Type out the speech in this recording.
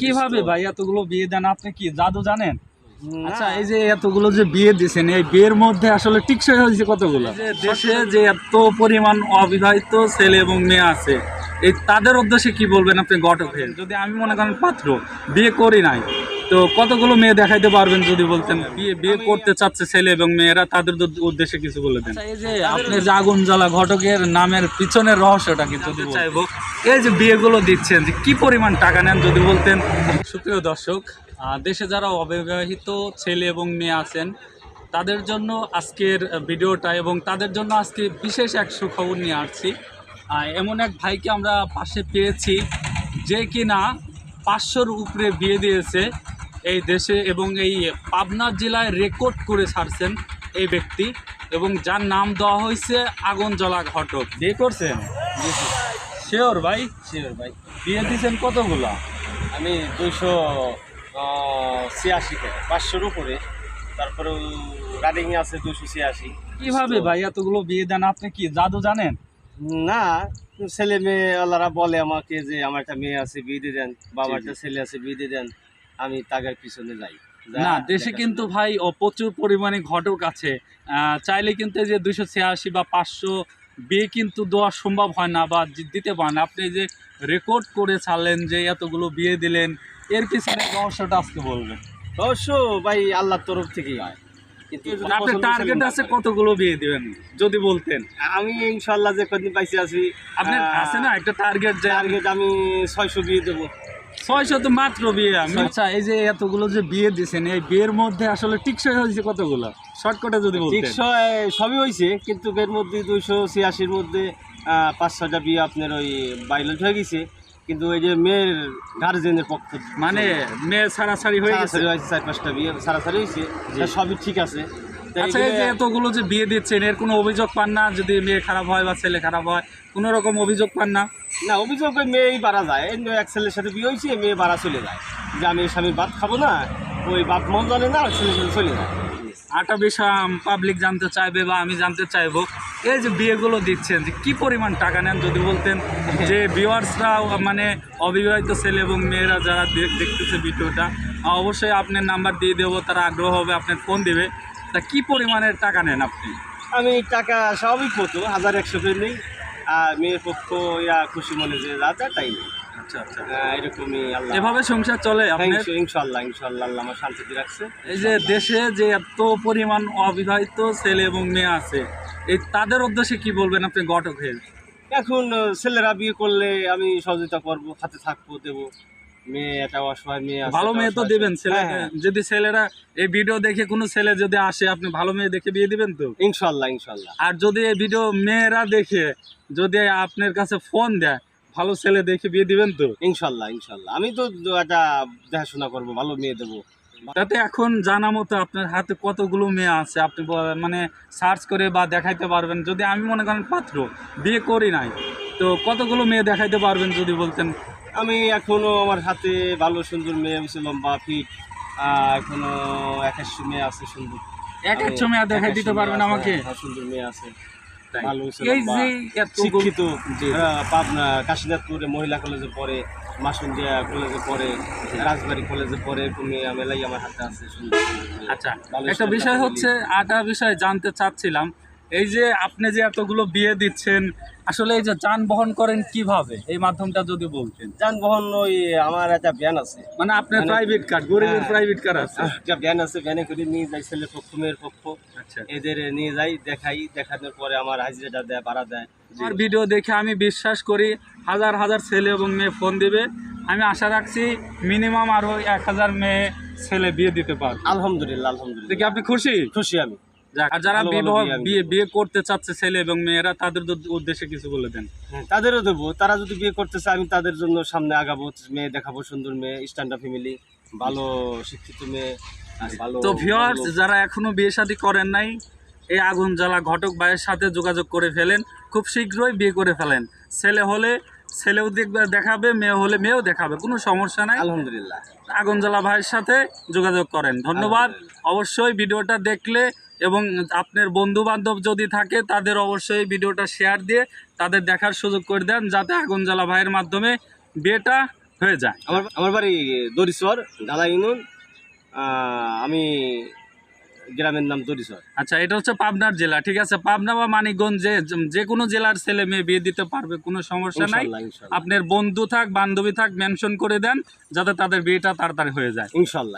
কীভাবে ভাই এতগুলো বিয়ে দেন আপনি কি জাদু জানেন? আচ্ছা এই যে এতগুলো যে বিয়ে দিয়েছেন এই বিয়ের মধ্যে আসলে টিকসই হয়েছে কতগুলো? দেশে যে এত পরিমাণ অবিবাহিত ছেলে এবং মেয়ে আছে এই তাদের উদ্দেশ্যে কি বলবেন আপনি ঘটক হয়ে যদি আমি মনে করেন পাত্র বিয়ে করি নাই তো কতগুলো মেয়ে দেখাইতে পারবেন যদি বলতেন? বিয়ে বিয়ে করতে চাচ্ছে ছেলে এবং মেয়েরা তাদের উদ্দেশ্যে কিছু বলে দেন। এই যে আপনি যে আগুন জ্বালা ঘটকের নামের পিছনের রহস্যটা কিন্তু চাইব এই যে বিয়েগুলো দিচ্ছেন যে কি পরিমাণ টাকা নেন যদি বলতেন? সুপ্রিয় দর্শক দেশে যারা অবিবাহিত ছেলে এবং মেয়ে আছেন তাদের জন্য আজকের ভিডিওটা এবং তাদের জন্য আজকে বিশেষ এক সুখবর নিয়ে আসছি। এমন এক ভাইকে আমরা পাশে পেয়েছি যে কিনা পাঁচশোর উপরে বিয়ে দিয়েছে। এই দেশে এবং এই পাবনা জেলায় রেকর্ড করে ছাড়ছেন এই ব্যক্তি এবং যার নাম দেওয়া হয়েছে আগুন জ্বলা ঘটক। বিয়ে করছেন? শিওর ভাই? শিওর ভাই। বিয়ে দিয়েছেন কতগুলা? আমি দুইশো ছিয়াশিতে পাঁচশোর উপরে। তারপরে রানিং আছে দুশো ছিয়াশি। কীভাবে ভাই এতগুলো বিয়ে দেন? আপনি কি জাদু জানেন? না ছেলে মেয়ে আল্লাহরা বলে আমাকে যে আমার একটা মেয়ে আছে বিয়ে দিয়ে দেন। বা আমার একটা ছেলে আছে বিয়ে দিয়ে দেন। আমি তাগের পিছনে যাই। না দেশে কিন্তু ভাই প্রচুর পরিমাণে ঘটক আছে। চাইলে কিন্তু যে দুইশো ছিয়াশি বা পাঁচশো বিয়ে কিন্তু দেওয়া সম্ভব হয় না বা দিতে পারেন আপনি যে রেকর্ড করে ছাড়লেন যে এতগুলো বিয়ে দিলেন এর পিছনে রহস্যটা আজকে বলবেন। অবশ্য ভাই আল্লাহর তরফ থেকেই হয়। আপনার টার্গেট আছে কতগুলো বিয়ে দিবেন যদি বলতেন। আমি ইনশাল্লাহ যে কদিন পাইছি আছি আপনার আছে না একটা টার্গেট যে টার্গেট আমি ছয়শো বিয়ে দেবো। ছয়শো তো মাত্র বিয়ে আচ্ছা এই যে এতগুলো যে বিয়ে দিয়েছেন এই বিয়ের মধ্যে আসলে টিকসই হয়েছে কতগুলো? শর্টকাটে যদি বলতেন। সবই হয়েছে কিন্তু এর মধ্যে দুইশো ছিয়াশির মধ্যে পাঁচ ছয়টা বিয়ে আপনার ওই বাইলেট হয়ে গেছে। কিন্তু ওই যে মেয়ের গার্জেনের পক্ষ মানে মেয়ে ছাড়াছাড়ি হয়ে গেছে? চার পাঁচটা বিয়ে সারাসারি হয়েছে। সবই ঠিক আছে। আচ্ছা এই যে এতগুলো যে বিয়ে দিচ্ছেন এর কোনো অভিযোগ পান না? যদি মেয়ে খারাপ হয় বা ছেলে খারাপ হয় কোনো রকম অভিযোগ পান না? না অভিযোগ ওই মেয়েই বাড়া যায়। এক ছেলের সাথে বিয়ে হয়েছে মেয়ে বাড়া চলে যায়। যে আমি স্বামীর ভাত খাব না ওই বাপ মন জানে না ছেলের সাথে চলে যায়। আটা বিষয় পাবলিক জানতে চাইবে বা আমি জানতে চাইব এই যে বিয়েগুলো দিচ্ছেন যে কী পরিমাণ টাকা নেন যদি বলতেন? যে ভিউয়ার্সরা মানে অবিবাহিত ছেলে এবং মেয়েরা যারা দেখ- দেখতেছে ভিডিওটা অবশ্যই আপনার নাম্বার দিয়ে দেবো তারা আগ্রহ হবে আপনার ফোন দিবে। তা কি পরিমাণের টাকা নেন আপনি? আমি টাকা স্বাভাবিক মতো হাজার একশো করে নেই। আর মেয়ের পক্ষ ইয়া খুশি মনে যে যা তাই নেই। আচ্ছা আচ্ছা। এরকমই আল্লাহ। এভাবে সংসার চলে ইনশাল্লাহ ইনশাল্লাহ আল্লাহ আমার শান্তিতে রাখছে। এই যে দেশে যে এত পরিমাণ অবিবাহিত ছেলে এবং মেয়ে আছে এই তাদের উদ্দেশ্যে কি বলবেন আপনি এখন ছেলেরা বিয়ে করলে আমি সহযোগিতা করব হাতে থাকব দেবো। মেয়ে একটা অসহায় মেয়ে আছে, ভালো একটা মেয়ে তো অসহায় দিবেন ছেলে হ্যাঁ, হ্যাঁ। যদি ছেলেরা এই ভিডিও দেখে কোনো ছেলে যদি আসে আপনি ভালো মেয়ে দেখে বিয়ে দিবেন তো? ইনশাল্লাহ ইনশাল্লাহ। আর যদি এই ভিডিও মেয়েরা দেখে যদি আপনার কাছে ফোন দেয় ভালো ছেলে দেখে বিয়ে দিবেন তো? ইনশাল্লাহ ইনশাল্লাহ। আমি তো একটা দেখাশোনা করব ভালো মেয়ে দেবো। তাতে এখন জানা মতো আপনার হাতে কতগুলো মেয়ে আছে আপনি ব- মানে সার্চ করে বা দেখাইতে পারবেন। যদি আমি মনে করেন পাত্র বিয়ে করি নাই তো কতগুলো মেয়ে দেখাইতে পারবেন যদি বলতেন? আমি এখনও আমার হাতে ভালো সুন্দর মেয়ে হচ্ছে লম্বা ফিট এখনও একাশি মেয়ে আছে সুন্দর। এক মেয়ে দেখাই দিতে পারবেন আমাকে? হ্যাঁ, সুন্দর মেয়ে আছে। ভালো এই যে শিক্ষিত পাবনা কাশীনাথপুরে মহিলা কলেজে পড়ে মাসুন্দিয়া কলেজে পড়ে রাজবাড়ি কলেজে পড়ে এরকম মেলাই আমার হাতে আছে আচ্ছা একটা বিষয় হচ্ছে আটা বিষয় জানতে চাচ্ছিলাম। এই যে আপনি যে এতগুলো বিয়ে দিচ্ছেন আসলে এই যে যানবাহন করেন কীভাবে? এই মাধ্যমটা যদি বলতেন। যানবাহন ওই আমার একটা ভ্যান আছে। মানে আপনার মানে- প্রাইভেট কার গরিবের হ্যাঁ। প্রাইভেট কার আছে। একটা ভ্যান আছে ভ্যানে করে নিয়ে যাই ছেলে পক্ষ মেয়ের পক্ষ। আচ্ছা। এদের নিয়ে যাই দেখাই দেখানোর পরে আমার হাজিরাটা দেয় ভাড়া দেয়। আমার ভিডিও দেখে আমি বিশ্বাস করি হাজার হাজার ছেলে এবং মেয়ে ফোন দিবে। আমি আশা রাখছি মিনিমাম আরও এক হাজার মেয়ে ছেলে বিয়ে দিতে পারবে। আলহামদুলিল্লাহ দেখি আলহামদুলিল্লাহ আপনি খুশি? খুশি আমি। আর যারা বিয়ে বিয়ে করতে চাচ্ছে ছেলে এবং মেয়েরা তাদের উদ্দেশ্যে কিছু বলে দেন। হ্যাঁ, তাদেরও দেবো। তারা যদি বিয়ে করতে চায় আমি তাদের জন্য সামনে আগাবো। মেয়ে দেখাবো সুন্দর মেয়ে স্ট্যান্ডার্ড ফ্যামিলি ভালো শিক্ষিত মেয়ে তো ভিউয়ার্স যারা এখনও বিয়ে শাদী করেন নাই এই আগুন জ্বালা ঘটক ভাইয়ের সাথে যোগাযোগ করে ফেলেন। খুব শীঘ্রই বিয়ে করে ফেলেন। ছেলে হলে ছেলেও দেখবে দেখাবে মেয়ে হলে মেয়েও দেখাবে কোনো সমস্যা নাই। আলহামদুলিল্লাহ। আগুন জ্বালা ভাইয়ের সাথে যোগাযোগ করেন। ধন্যবাদ। অবশ্যই ভিডিওটা দেখলে এবং আপনার বন্ধু বান্ধব যদি থাকে তাদের অবশ্যই ভিডিওটা শেয়ার দিয়ে তাদের দেখার সুযোগ করে দেন যাতে আগুন জ্বালা ভাইয়ের মাধ্যমে বিয়েটা হয়ে যায়। আমার আমার বাড়ি দরিশ্বর ডালা ইউনিয়ন আমি গ্রামের নাম দরিশ্বর। আচ্ছা এটা হচ্ছে পাবনার জেলা ঠিক আছে? পাবনা বা মানিকগঞ্জে যে- কোনো জেলার ছেলে মেয়ে বিয়ে দিতে পারবে কোনো সমস্যা নাই। আপনার বন্ধু থাক বান্ধবী থাক মেনশন করে দেন যাতে তাদের বিয়েটা তাড়াতাড়ি হয়ে যায়। ইনশাল্লাহ।